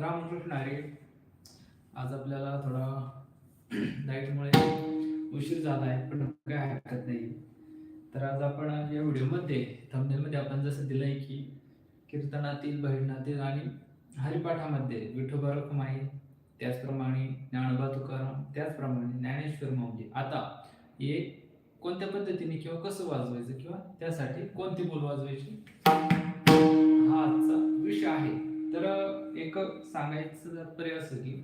रामकृष्ण आहे. आज आपल्याला थोडा डाईटमुळे उशीर झाला आहे पण काय हरकत नाही. तर आज आपण या व्हिडिओमध्ये थंबनेलमध्ये आपण जसं दिलं आहे की कीर्तनातील भजनातील आणि हरिपाठामध्ये विठोबा रखमाई त्याचप्रमाणे ज्ञानोबा तुकाराम त्याचप्रमाणे ज्ञानेश्वर माऊली. आता हे कोणत्या पद्धतीने किंवा कसं वाजवायचं किंवा त्यासाठी कोणती बोल वाजवायची? हा आजचा विषय आहे. तर एक सांगायचं तात्पर्य असं की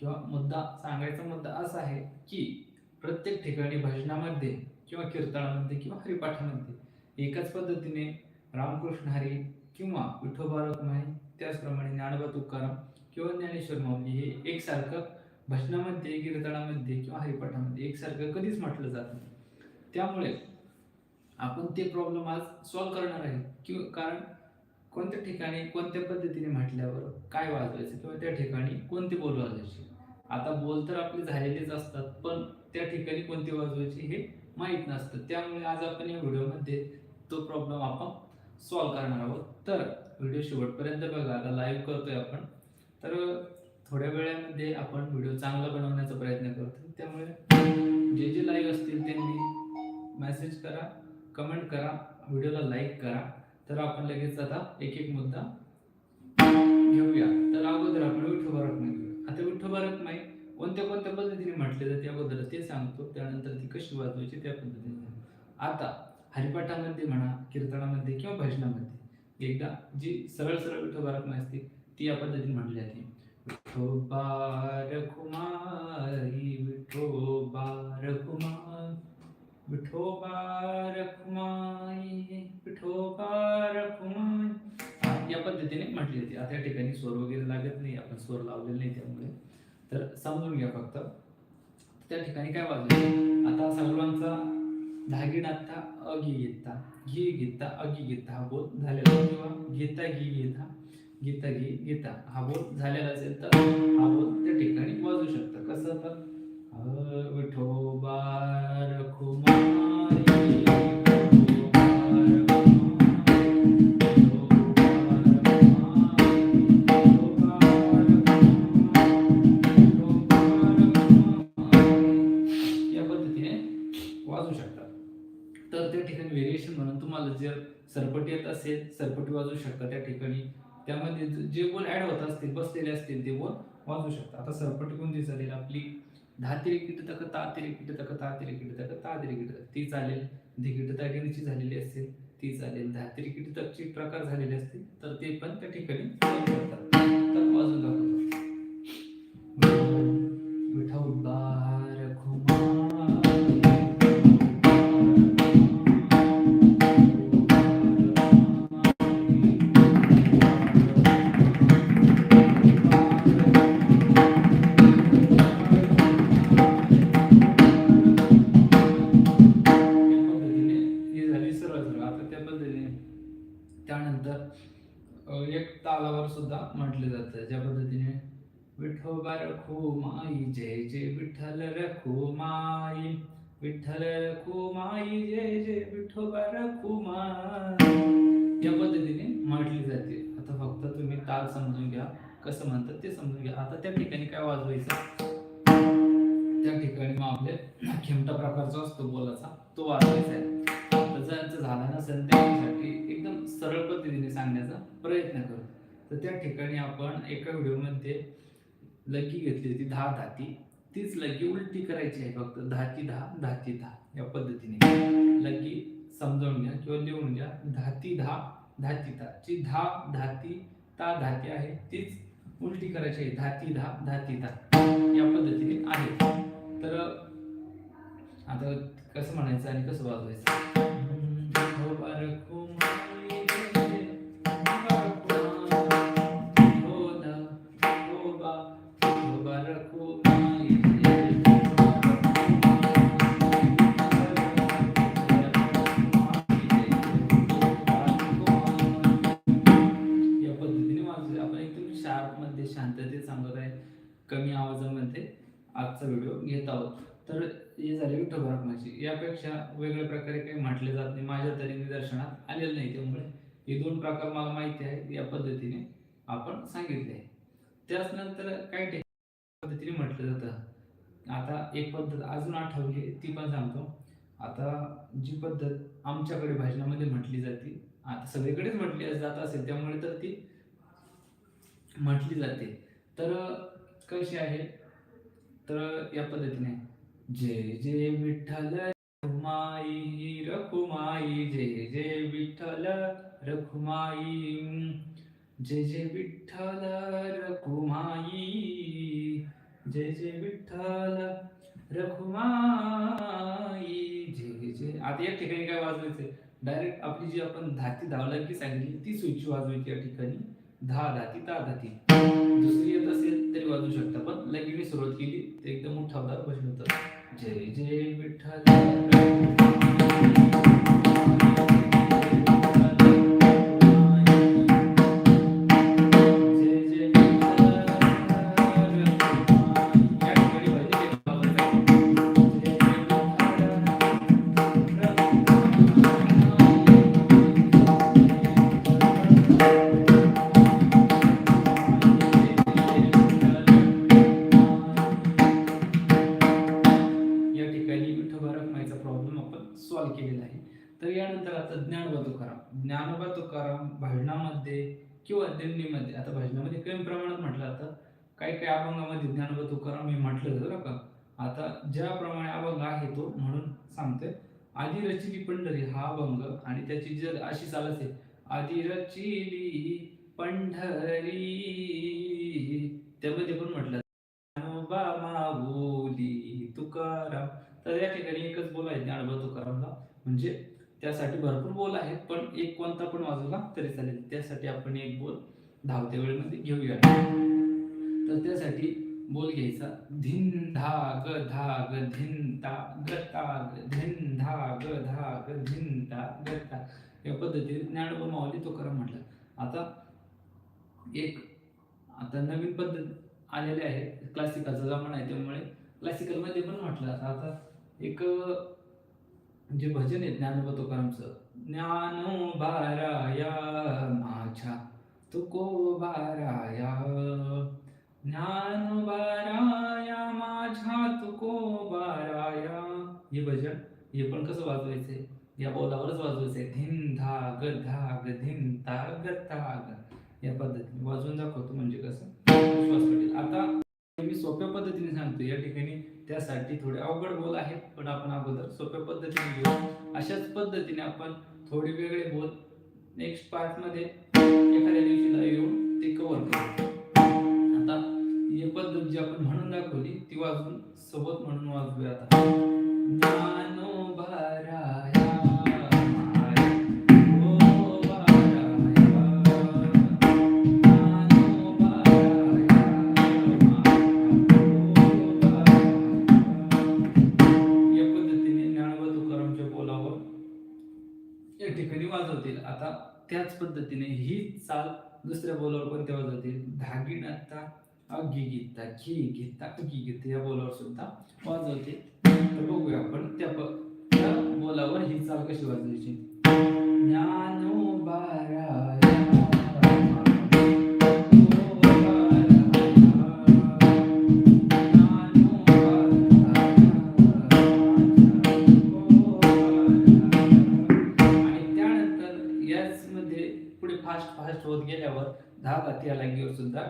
किंवा मुद्दा सांगायचा मुद्दा असा आहे की प्रत्येक ठिकाणी भजनामध्ये किंवा कीर्तनामध्ये किंवा हरिपाठामध्ये एकाच पद्धतीने रामकृष्ण हरी किंवा विठोबा रखमाई त्याचप्रमाणे ज्ञानबा तुकाराम किंवा ज्ञानेश्वर माऊली हे एकसारखं भजनामध्ये कीर्तनामध्ये किंवा हरिपाठामध्ये एकसारखं कधीच म्हटलं जात नाही. त्यामुळे आपण ते प्रॉब्लेम आज सॉल्व्ह करणार आहे. किंवा कारण कोणत्या ठिकाणी कोणत्या पद्धतीने म्हटल्यावर काय वाजवायचं किंवा त्या ठिकाणी कोणती बोल वाजवायची? आता बोल तर आपले झालेलेच असतात पण त्या ठिकाणी कोणती वाजवायची हे माहीत नसतं. त्यामुळे आज आपण या व्हिडिओमध्ये तो प्रॉब्लेम आपण सॉल्व्ह करणार आहोत. तर व्हिडिओ शेवटपर्यंत बघा आता लाईव्ह करतोय आपण. तर थोड्या वेळामध्ये आपण व्हिडिओ चांगला बनवण्याचा प्रयत्न करतो. त्यामुळे जे जे लाईव्ह असतील त्यांनी मेसेज करा कमेंट करा व्हिडिओला लाईक करा. तर आपण लगेच आता एक एक मुद्दा घेऊया. तर अगोदर आपण विठोबारक माई घेऊया. आता विठोबारक माई कोणत्या कोणत्या पद्धतीने म्हटले जाते अगोदर ते सांगतो. त्यानंतर ती कशी वाजवायची त्या पद्धतीने आता हरिपाठामध्ये म्हणा कीर्तनामध्ये किंवा भजनामध्ये एकदा जी सरळ सरळ विठोबारक माई असते ती या पद्धतीने म्हटली जाते. विठोबा रखुमाई विठोबा रखुमाई विठोबा रखुमाई विठोबा रखुमाई या पद्धतीने म्हटली जाते. आता या ठिकाणी स्वर वगैरे लागत नाही आपण स्वर लावलेले नाही त्यामुळे. तर समजून घ्या फक्त. त्या ठिकाणी काय वाजलं? आता सर्वांचा धागी आता अगी गीता घी गीता अगी गीता हा बोल झालेला किंवा गीता घी गीता गीता घी गीता हा बोल झालेला असेल तर हा बोल त्या ठिकाणी वाजू शकतं. कसं तर? या पद्धतीने वाजू शकतात तर त्या ठिकाणी व्हेरिएशन म्हणून तुम्हाला जर सरपट येत असेल सरपट वाजू शकता त्या ठिकाणी. त्यामध्ये जे बोल ऍड होत असतील बसलेले असतील ते बोल वाजू शकतात आता सरपट कोणती चालेल आपली दहा तिरिकीट तक ता तिरिकीट तक ता तिरिकीट तक ता तिरिकीट तक ती चालेल. दिकीट तागिनीची झालेली असेल ती चालेल. दहा तिरिकीट प्रकार झालेले असतील तर ते पण त्या ठिकाणी तर अजून दाखवतो. तालावर सुद्धा म्हटले जातं. ज्या पद्धतीने विठोबा रखो माई जय जय विठ्ठल रखो माई विठ्ठल रखो माई जय जय विठोबा रखो माई या पद्धतीने म्हटली जाते. आता फक्त तुम्ही ताल समजून घ्या. कसं म्हणतात ते समजून घ्या. आता त्या ठिकाणी काय वाजवायचं? त्या ठिकाणी मग आपले खिमटा प्रकारचा असतो बोलाचा तो वाजवायचा आहे. तर झाला नसेल त्यासाठी एकदम सरळ पद्धतीने सांगण्याचा प्रयत्न करू. तर त्या ठिकाणी आपण एका व्हिडिओमध्ये लकी घेतली होती दहा धाती. तीच लकी उलटी करायची आहे फक्त. दहाची दहा दहाची दहा. या पद्धतीने. लकी समजावून घ्या किंवा लिहून घ्या. धाती दहा धाती ता जी धा धाती ता धाती आहे तीच उलटी करायची आहे. धाती दहा धाती ता या पद्धतीने आहे. तर आता कसं म्हणायचं आणि कसं वाजवायचं? हो, तर हे झाले विठोबा यापेक्षा वेगळ्या प्रकारे काही म्हटले जात नाही. माझ्या तरी निदर्शनात आलेलं नाही त्यामुळे हे दोन प्रकार मला माहिती आहे या पद्धतीने आपण सांगितले आहे. त्याच नंतर काही पद्धतीने म्हटलं जातं. आता एक पद्धत अजून आठवली ती पण सांगतो. आता जी पद्धत आमच्याकडे भाषणामध्ये म्हटली जाते आता सगळीकडेच म्हटली जात असेल त्यामुळे तर ती म्हटली जाते. तर कशी आहे? तर या पद्धतीने जय जय विठ्ठल रखुमाई रखुमाई जय जय विठ्ठल रखुमाई जय जय विठ्ठल रखुमाई जय जय विठ्ठल रखुमाई जय जय आता या ठिकाणी काय वाजवायचं डायरेक्ट आपली जी आपण धाती धावला की सांगितली ती स्विच वाजवायची या ठिकाणी. धा धाती ता धाती. दुसरी येत असेल तरी वाजवू शकता पण लगेच सुरुवात केली ते एकदम मोठा भजन होतं. जय जय विठ्ठल तर यानंतर आता ज्ञानोबा तुकाराम. ज्ञानोबा तुकाराम भजनामध्ये किंवा दिंडीमध्ये आता भजनामध्ये कमी प्रमाणात म्हटलं जातं काही काही अभंगामध्ये ज्ञानोबा तुकाराम हे म्हटलं जातं का. आता ज्याप्रमाणे अभंग आहे तो म्हणून सांगतोय आधी रचिली पंढरी हा अभंग आणि त्याची जर अशी चाल असेल आधी रचिली पंढरी त्यामध्ये पण म्हटलं ज्ञानोबा माऊली तुकाराम. तर या ठिकाणी एकच बोल आहे ज्ञानोबा तुकारामला म्हणजे त्यासाठी भरपूर बोल आहेत पण एक कोणता पण वाजवला तरी चालेल. त्यासाठी आपण एक बोल धावत्या वेळेमध्ये घेऊया. तर त्यासाठी बोल घ्यायचा. धिन धा ग धा ग धिन ता ग ता ग धिन धा ग धा ग धिन ता ग ता या पद्धतीने ज्ञानोबा माऊली तुकाराम म्हटलं. आता एक आता नवीन पद्धत आलेली आहे. क्लासिकलचा जमाना आहे त्यामुळे क्लासिकलमध्ये पण म्हटलं आता एक जे भजन आहे ज्ञानोबा तुकारामचं ज्ञानोबाराया माझ्या तुको बाराया. ज्ञानोबाराया माझ्या तुको बाराया. हे भजन हे पण कसं वाजवायचंय या बोलावरच वाजवायचंय धिन धा ग धा ग धिन ता ग ग या पद्धतीने. वाजवून दाखवतो म्हणजे कसं? विश्वास आता मी सोप्या पद्धतीने सांगतो. या ठिकाणी त्यासाठी थोडे अवघड बोल आहेत पण आपण अगोदर सोप्या पद्धतीने घेऊ अशाच पद्धतीने आपण थोडे वेगळे बोल नेक्स्ट पार्टमध्ये एखाद्या दिवशीला येऊन ते कव्हर करू. आता ही पद्धत जी आपण म्हणून दाखवली ती वाजून सोबत म्हणून वाजवूया आता. ज्ञानोबाराया त्याच पद्धतीने ही चाल दुसऱ्या बोलावर कोणत्या जाते. धागी नाता अग्गी गीता घी गीता अग्गी गीता या बोलावर सुद्धा वाजवते. तर बघूया आपण त्या प- त्या बोलावर ही चाल कशी वाजवायची.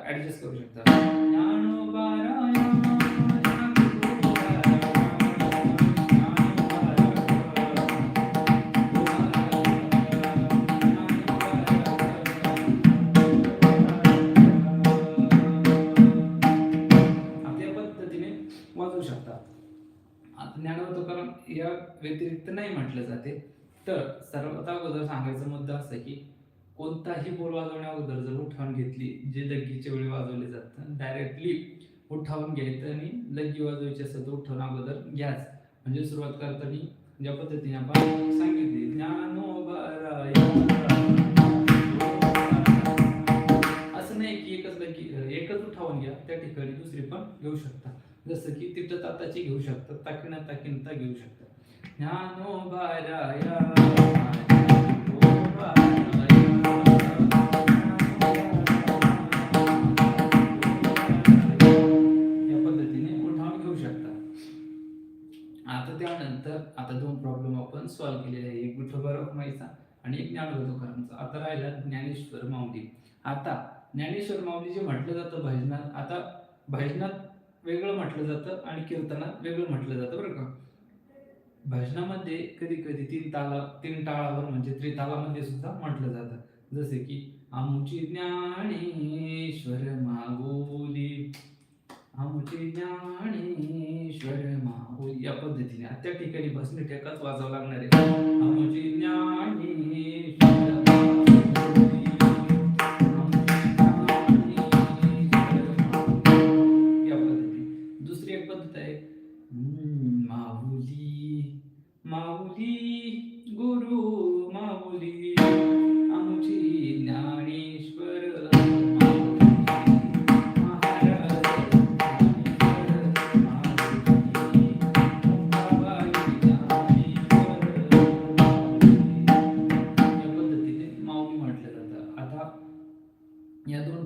ऍडजस्ट करू शकता. ज्ञानोबाराया, आपल्या पद्धतीने वाजवू शकतात आता ज्ञानोबा तुकाराम या व्यतिरिक्त नाही म्हटलं जाते. तर सर्वात अगोदर सांगायचा मुद्दा असा की कोणताही बोल वाजवण्या अगोदर जर उठावून घेतली जे लग्गीच्या वेळी वाजवले जातं डायरेक्टली उठावून घ्यायचं आणि लग्गी वाजवायची असतात तर उठावून अगोदर घ्याच. म्हणजे सुरुवात करताना ज्या पद्धतीने आपण सांगितली ज्ञानोबाराया असं नाही की एकच लग्गी एकच उठावून घ्या त्या ठिकाणी दुसरी पण घेऊ शकता. जसं की तिथं ताताची घेऊ शकता ताकिना ताकिनता घेऊ शकता. ज्ञानोबाराया सॉल्व्ह केलेले आहे. एक विठोबा रखुमाईचा आणि एक ज्ञानोबा तुकारामचा आता राहिला ज्ञानेश्वर माऊली. आता ज्ञानेश्वर माऊली जे म्हटलं जातं भजनात आता भजनात वेगळं म्हटलं जातं आणि कीर्तनात वेगळं म्हटलं जातं बरं का? भजनामध्ये कधी कधी तीन ताला तीन टाळावर म्हणजे त्रितालामध्ये सुद्धा म्हटलं जातं. जसे की आमची ज्ञानेश्वर मागोली. आमुची ज्ञानेश्वर मागोली या पद्धतीने. त्या ठिकाणी बसणे टेकाच वाजावं लागणार आहे. आमुची ज्ञानेश्वर.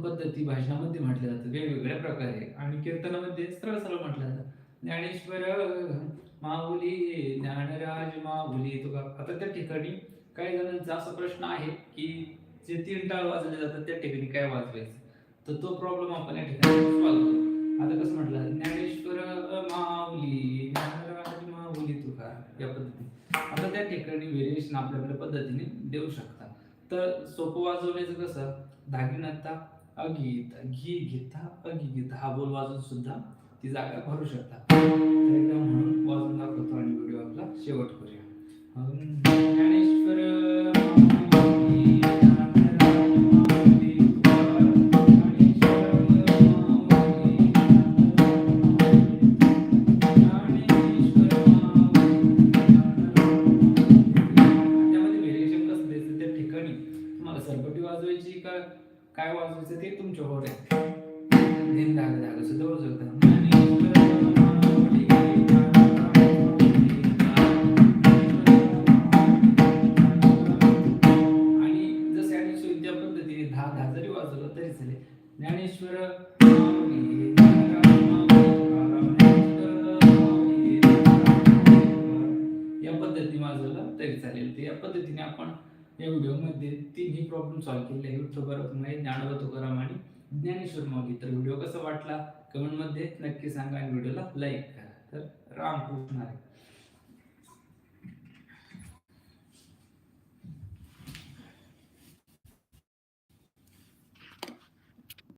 पद्धती भाषणामध्ये म्हटल्या जातात वेगवेगळ्या प्रकारे. आणि कीर्तनामध्ये सरळ सरळ म्हटलं जातं ज्ञानेश्वर माऊली ज्ञानराज माऊली तुका आता त्या ठिकाणी काही जणांचा असा प्रश्न आहे की जे तीन टाळ वाजवले जातात त्या ठिकाणी काय वाजवायचं? तर तो प्रॉब्लेम आपण या ठिकाणी सॉल्व्ह करू. आता कसं म्हटलं ज्ञानेश्वर माऊली ज्ञानराज माऊली तुका या पद्धतीने. आता त्या ठिकाणी व्हेरिएशन आपल्या आपल्या पद्धतीने देऊ शकता तर सोपं वाजवण्याचं कसं? धागिनाता अगीत घी घेता अगी घेता हा बोल वाजून सुद्धा ती जागा भरू शकता. तर एकदा म्हणून वाजून दाखवतो आणि व्हिडिओ आपला शेवट करूया. ज्ञानेश्वर काय वाजवायचं ते तुमच्यावर आहे दिन धाग सुद्धा वाजवू आणि त्या पद्धतीने दहा दहा जरी वाजवलं तरी चालेल. ज्ञानेश्वर या पद्धतीने वाजवलं तरी चालेल. या पद्धतीने आपण या व्हिडिओमध्ये ती प्रॉब्लेम सॉल्व्ह केलेले आहे. विठ्ठोबा रखुमाई ज्ञानोबा तुकाराम आणि ज्ञानेश्वर माऊली. तर व्हिडिओ कसा वाटला? कमेंटमध्ये नक्की सांगा आणि व्हिडिओला लाईक करा. तर रामकृष्ण आहे.